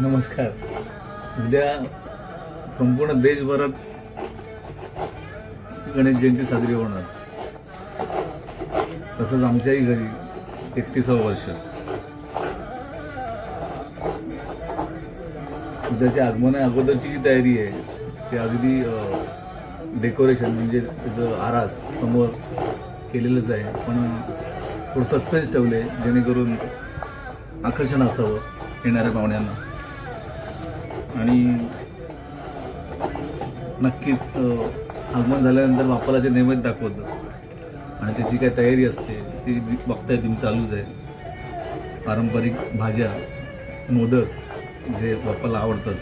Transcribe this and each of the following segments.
नमस्कार. उद्या संपूर्ण देशभरात गणेश जयंती साजरी होणार. तसंच आमच्याही घरी तेहतीसावं वर्ष. उद्याच्या आगमना अगोदरची जी तयारी आहे ती अगदी डेकोरेशन म्हणजे त्याचं आरास समोर केलेलंच आहे. पण थोडं सस्पेन्स ठेवले जेणेकरून आकर्षण असावं येणाऱ्या पाहुण्यांना. आणि नक्कीच आगमन झाल्यानंतर बाप्पाला जे नैवेद्य दाखवतं आणि त्याची काय तयारी असते ती बघताय तुम्ही चालूच आहे. पारंपरिक भाज्या मोदक जे बाप्पाला आवडतात.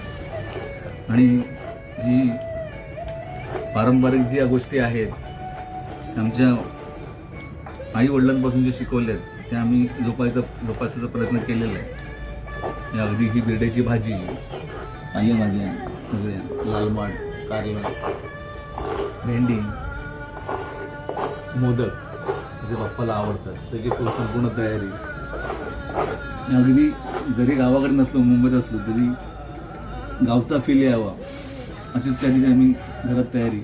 आणि ही पारंपरिक ज्या गोष्टी आहेत आमच्या आई वडिलांपासून जे शिकवले आहेत ते आम्ही जोपायचा जोपासायचा प्रयत्न केलेला आहे. अगदी ही बिरड्याची भाजी पालेभाज्या सगळ्या लाल माठ कारलं भेंडी मोदक जे बाप्पाला आवडतात त्याची पूर्ण संपूर्ण तयारी. अगदी जरी गावाकडे नसलो मुंबईत असलो तरी गावचा फील यावा. अशीच काहीतरी आम्ही घरात तयारी.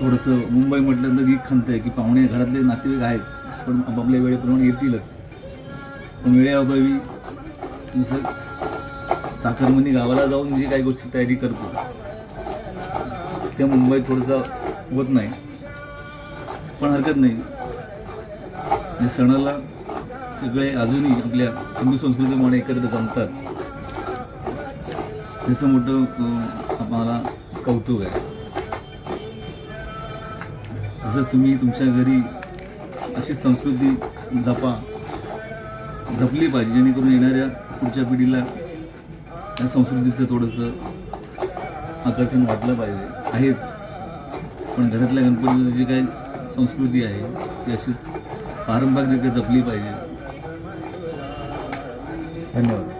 थोडंसं मुंबई म्हटल्यानंतर ही खंत आहे की पाहुणे घरातले नातेवाईक आहेत पण आपापल्या वेळेप्रमाणे येतीलच. पण वेळेअभावी जसं चाकरमनी गावाला जाऊन जी काही गोष्टी तयारी करतो त्या मुंबईत थोडंसं होत नाही. पण हरकत नाही. या सणाला सगळे अजूनही आपल्या हिंदू संस्कृतीमुळे एकत्र जमतात. त्याचं मोठं आम्हाला कौतुक आहे. जसं तुम्ही तुमच्या घरी अशी संस्कृती जपा जपली पाहिजे जेणेकरून येणाऱ्या पुढच्या पिढीला या संस्कृतीचं थोडंसं आकर्षण वाटलं पाहिजे. आहेच. पण घरातल्या गणपतीची जी काही संस्कृती आहे ती अशीच पारंपरिकरित्या जपली पाहिजे. धन्यवाद.